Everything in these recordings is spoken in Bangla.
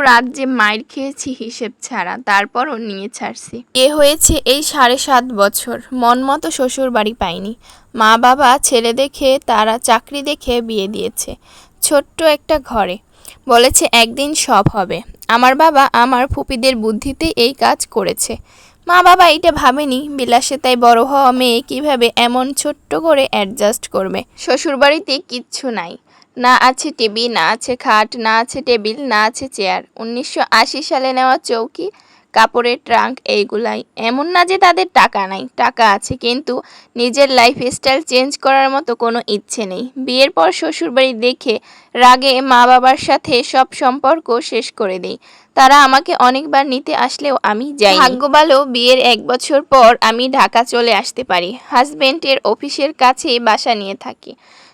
রাত যে মায়ের খেয়েছি হিসেব ছাড়া, তারপরও নিয়ে ছাড়ছি। এ হয়েছে এই সাড়ে সাত বছর। মন মতো শ্বশুর বাড়ি পাইনি। মা বাবা, ছেলে দেখে, তারা চাকরি দেখে বিয়ে দিয়েছে। ছোট্ট একটা ঘরে। বলেছে, একদিন সব হবে। আমার বাবা আমার ফুপিদের বুদ্ধিতে এই কাজ করেছে। মা বাবা এটা ভাবেনি, বিলাসে তাই বড় হওয়া মেয়ে কীভাবে এমন ছোট্ট করে অ্যাডজাস্ট করবে? শ্বশুরবাড়িতে কিচ্ছু নাই। না আছে টিভি না আছে খাট, না আছে টেবিল, না আছে চেয়ার। উনিশশো আশি সালে নেওয়া চৌকি, কাপড়ের ট্রাঙ্ক এইগুলাই। এমন না যে তাদের টাকা নাই, টাকা আছে, কিন্তু নিজের লাইফস্টাইল চেঞ্জ করার মতো কোনো ইচ্ছে নেই। বিয়ের পর শ্বশুরবাড়ি দেখে রাগে মা বাবার সাথে সব সম্পর্ক শেষ করে দেই। তারা আমাকে অনেকবার নিতে আসলেও আমি যাই ভাগ্য ভালো বিয়ের এক বছর পর আমি ঢাকা চলে আসতে পারি। হাজবেন্ডের অফিসের কাছেই বাসা নিয়ে থাকি।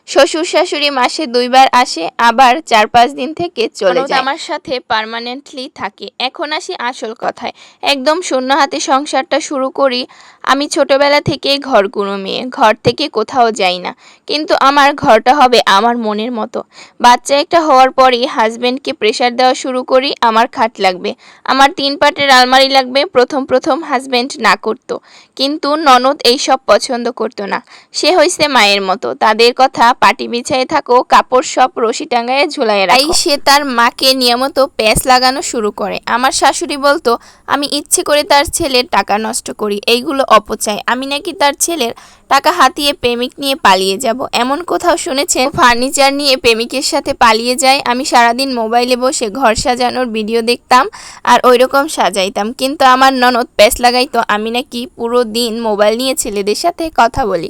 শ্বশুর শাশুড়ি মাসে দুইবার আসে আবার চার পাঁচ দিন থেকে চলে যায়। আমার সাথে পার্মানেন্টলি থাকে। এখন আসি আসল কথায়। একদম শূন্য হাতে সংসারটা শুরু করি। আমি ছোটবেলা থেকে ঘর কোনো মেয়ে ঘর থেকে কোথাও যাই না। কিন্তু আমার ঘরটা হবে আমার মনের মতো। বাচ্চা একটা হওয়ার পরই হাজবেন্ডকে প্রেশার দেওয়া শুরু করি আমার খাট লাগবে। আমার তিন পাটের আলমারি লাগবে প্রথম প্রথম হাজবেন্ড না করতো। কিন্তু ননদ এইসব পছন্দ করতো না। সে হইছে মায়ের মতো। তাদের কথা পাটি বিছায়ে থাকো, কাপড় সব রশি টাঙ্গায় ঝুলাইয়ে রাখো। সে তার মাকে নিয়মিত প্যাঁচ লাগানো শুরু করে। আমার শাশুড়ি বলতো, আমি ইচ্ছে করে তার ছেলের টাকা নষ্ট করি, এইগুলো অপচয়। আমি নাকি তার ছেলের টাকা হাতিয়ে প্রেমিক নিয়ে পালিয়ে যাব। এমন কোথাও শুনেছেন? ফার্নিচার নিয়ে প্রেমিকের সাথে পালিয়ে যায়। আমি সারাদিন মোবাইলে বসে ঘর সাজানোর ভিডিও দেখতাম আর ওই রকম সাজাইতাম। কিন্তু আমার ননদ প্যাঁচ লাগাইতো, আমি নাকি পুরো দিন মোবাইল নিয়ে ছেলেদের সাথে কথা বলি।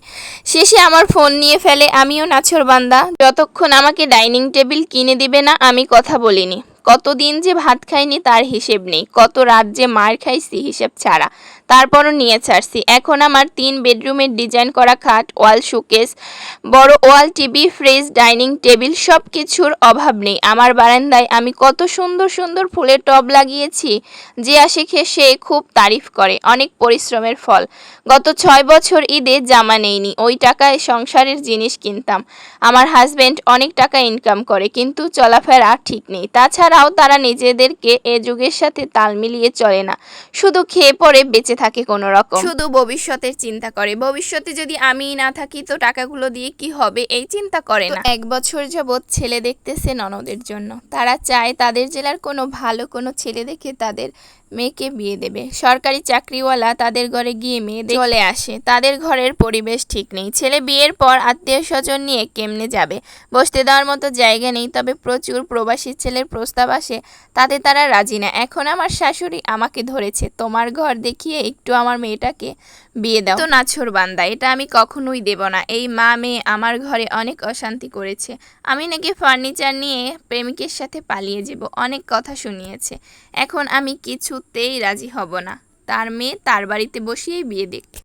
শেষে আমার ফোন নিয়ে ফেলে, আমিও নাছর বান্দা। যতক্ষণ আমাকে ডাইনিং টেবিল কিনে দিবে না, আমি কথা বলিনি। কতদিন যে ভাত খাইনি তার হিসেব নেই। কত রাত যে মার খাইছি হিসেব ছাড়া। তারপরও নিয়ে ছাড়ছি। এখন আমার তিন বেডরুমের ডিজাইন করা খাট, ওয়াল শোকেস, বড় wall TV, fridge, dining table সব কিছুর অভাব নেই। আমার বারান্দায় আমি কত সুন্দর সুন্দর ফুলের টব লাগিয়েছি যে আসে খেয়ে সে খুব তারিফ করে। অনেক পরিশ্রমের ফল। গত ছয় বছর ঈদে জামা নেইনি। ওই টাকায় সংসারের জিনিস কিনতাম। আমার হাজবেন্ড অনেক টাকা ইনকাম করে, কিন্তু চলাফেরা ঠিক নেই। তাছাড়াও তারা নিজেদেরকে এ যুগের সাথে তাল মিলিয়ে চলে না। শুধু খেয়ে পরে বেঁচে থাকে কোনো রকম। শুধু ভবিষ্যতের চিন্তা করে। ভবিষ্যতে যদি আমি না থাকি তো টাকাগুলো দিয়ে কি হবে? এই চিন্তা করে না। এক বছর যাবৎ ছেলে দেখতেছে ননদের জন্য। তারা চায় তাদের জেলার কোনো ভালো কোনো ছেলে দেখে তাদের মেয়েকে বিয়ে দেবে। সরকারি চাকরিওয়ালা তাদের ঘরে গিয়ে মেয়ে চলে আসে। তাদের ঘরের পরিবেশ ঠিক নেই। ছেলে বিয়ের পর আত্মীয় স্বজন নিয়ে কেমনে যাবে? বসতে দেওয়ার মতো জায়গা নেই তবে প্রচুর প্রবাসী ছেলের প্রস্তাব আসে। তাতে তারা রাজি না। এখন আমার শাশুড়ি আমাকে ধরেছে তোমার ঘর দেখিয়ে একটু আমার মেয়েটাকে বিয়ে দাও। তো নাছর বান্দা, এটা আমি কখনোই দেব না। এই মা মেয়ে আমার ঘরে অনেক অশান্তি করেছে। আমি নাকি ফার্নিচার নিয়ে প্রেমিকের সাথে পালিয়ে যাব, অনেক কথা শুনিয়েছে। এখন আমি কিছুতেই রাজি হব না। তার মেয়ে তার বাড়িতে বসিয়েই বিয়ে দেখ।